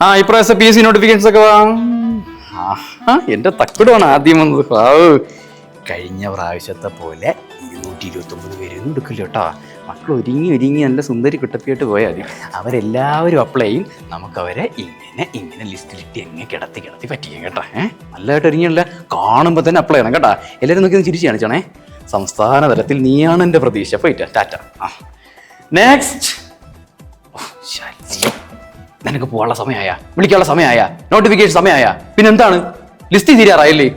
ആ ഇപ്രാവശ്യം P C notifications ഒക്കെ ആഹാ, എന്റെ തക്കിടുവാണ് ആദ്യം വന്നത്. കഴിഞ്ഞ പ്രാവശ്യത്തെ പോലെ ഇരുന്നൂറ്റി ഇരുപത്തി ഒമ്പത് പേരൊന്നും എടുക്കില്ല കേട്ടോ. മക്കൾ ഒരുങ്ങി ഒരുങ്ങി നല്ല സുന്ദരി കുട്ടപ്പിയായിട്ട് പോയാൽ മതി. അവരെല്ലാവരും അപ്ലൈ ചെയ്യും. നമുക്കവരെ ഇങ്ങനെ ഇങ്ങനെ ലിസ്റ്റിലിട്ട് എങ്ങനെ കിടത്തി കിടത്തി പറ്റിയും കേട്ടോ. ഏഹ് നല്ലതായിട്ട് ഒരുങ്ങിയല്ല. കാണുമ്പോൾ തന്നെ അപ്ലൈ ചെയ്യണം കേട്ടോ. എല്ലാവരും നോക്കി ചിരിച്ചു കാണിച്ചാണേ. സംസ്ഥാന തലത്തിൽ നീയാണ് എന്റെ പ്രതീക്ഷ. പോയിട്ട് ടാറ്റ. ആ. നെക്സ്റ്റ് നിനക്ക് പോകാനുള്ള സമയമായ? വിളിക്കാനുള്ള സമയമായ? നോട്ടിഫിക്കേഷൻ സമയമായ? പിന്നെന്താണ്? ലിസ്റ്റ് തീരാറായല്ലേ?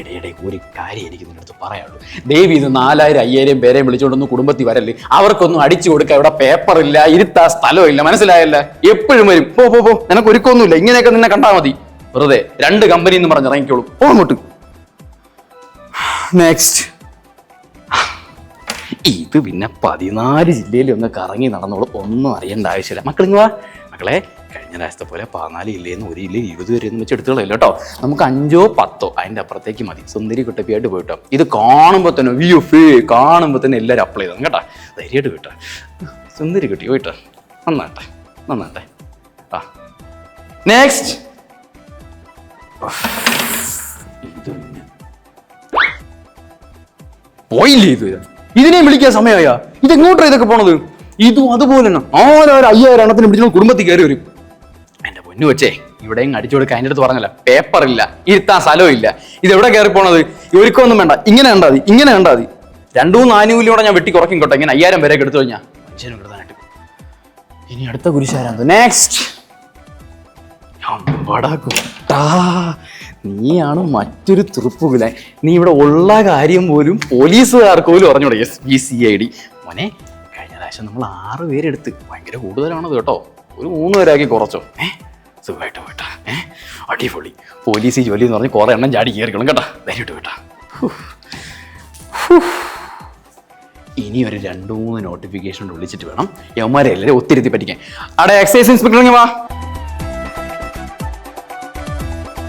ഇടയിടെ ഒരു കാര്യം എനിക്ക് നിങ്ങളടുത്ത് പറയാനുള്ളൂ. ദേവി ഇത് നാലായിരം അയ്യായിരം പേരെയും വിളിച്ചുകൊണ്ടൊന്നും കുടുംബത്തിൽ വരല്ലേ? അവർക്കൊന്നും അടിച്ചു കൊടുക്കുക ഇവിടെ പേപ്പർ ഇല്ല ഇരുത്താ സ്ഥലമില്ല മനസ്സിലായല്ല? എപ്പോഴും വരും. പോ പോ പോ. നിനക്ക് ഒരുക്കൊന്നുമില്ല ഇങ്ങനെയൊക്കെ നിന്നെ കണ്ടാൽ മതി. വെറുതെ രണ്ട് കമ്പനി എന്ന് പറഞ്ഞ് ഇറങ്ങിക്കോളൂ. പോ നെക്സ്റ്റ് ഇത് പിന്നെ പതിനാല് ജില്ലയിൽ ഒന്ന് കറങ്ങി നടന്നോളൂ. ഒന്നും അറിയേണ്ട ആവശ്യമില്ല. മക്കളിങ്ങ്? മക്കളെ കഴിഞ്ഞ രാജ്യത്തെ പോലെ പതിനാല് ജില്ലയിൽ നിന്ന് ഒരു ജില്ലയിൽ ഇരുപത് വരെ ഒന്നും വെച്ച് എടുത്തുകളല്ലോ കേട്ടോ. നമുക്ക് അഞ്ചോ പത്തോ അതിന്റെ അപ്പുറത്തേക്ക് മതി. സുന്ദരി കുട്ടപ്പിയായിട്ട് പോയിട്ടോ. ഇത് കാണുമ്പോൾ തന്നെ വ്യൂ ഫേ കാണുമ്പോൾ തന്നെ എല്ലാവരും അപ്ലൈ ചെയ്തു കേട്ടോ. ധൈര്യമായിട്ട് കേട്ടോ സുന്ദരി കുട്ടി പോയിട്ടോ. നന്നാട്ടെ നന്നാട്ടെ. ആ. നെക്സ്റ്റ് പോയില്ലേ ഇത്? ഇതിനെയും വിളിക്കാൻ സമയമായ? ഇത് എങ്ങോട്ടാണ് ഇതൊക്കെ പോണത്? ഇതും അതുപോലെ തന്നെ. ആരാരും അയ്യായിരം എണ്ണത്തിന് പിടിച്ചു കുടുംബത്തിൽ കയറി വരും. എന്റെ പൊന്നു വെച്ചേ ഇവിടെയും അടിച്ചു കൊടുക്കാൻ അതിന്റെ അടുത്ത് പറഞ്ഞല്ല. പേപ്പർ ഇല്ല ഇരുത്താൻ സ്ഥലവും ഇല്ല. ഇത് എവിടെ കയറി പോണത്? ഒരുക്കൊന്നും വേണ്ട. ഇങ്ങനെ കണ്ടാ മതി ഇങ്ങനെ കണ്ടാ മതി. രണ്ടു ആനുകൂല്യം ഞാൻ വെട്ടി കുറയ്ക്കും കേട്ടോ. ഇങ്ങനെ അയ്യായിരം പേരെ എടുത്തു കഴിഞ്ഞാൽ ഇനി അടുത്ത കുരിശാരാണ് നെക്സ്റ്റ് അമ്പടാ കുട്ടാ നീയാണ് മറ്റൊരു തുറുപ്പുകില നീ ഇവിടെ ഉള്ള കാര്യം പോലും പോലീസുകാർക്ക് പോലും അറിഞ്ഞൂടെ S B C I D മോനെ കഴിഞ്ഞ പ്രാവശ്യം നമ്മൾ ആറ് പേരെടുത്ത് ഭയങ്കര കൂടുതലാണത് കേട്ടോ. ഒരു മൂന്ന് പേരാക്കി കുറച്ചോ. ഏ സുഖമായിട്ട് പോയിട്ടാ. ഏ അടിപൊളി. പോലീസ് ജോലി എന്ന് പറഞ്ഞ് കുറേ എണ്ണം ചാടി കയറിക്കണം കേട്ടാ. ധൈര്യമായിട്ട് പോയിട്ടാ. ഇനി ഒരു രണ്ട് മൂന്ന് നോട്ടിഫിക്കേഷൻ വിളിച്ചിട്ട് വേണം. യവന്മാരെ എല്ലാവരും ഒത്തിരി പറ്റിക്കാൻ. അവിടെ എക്സൈസ് ഇൻസ്പെക്ടർ വാ.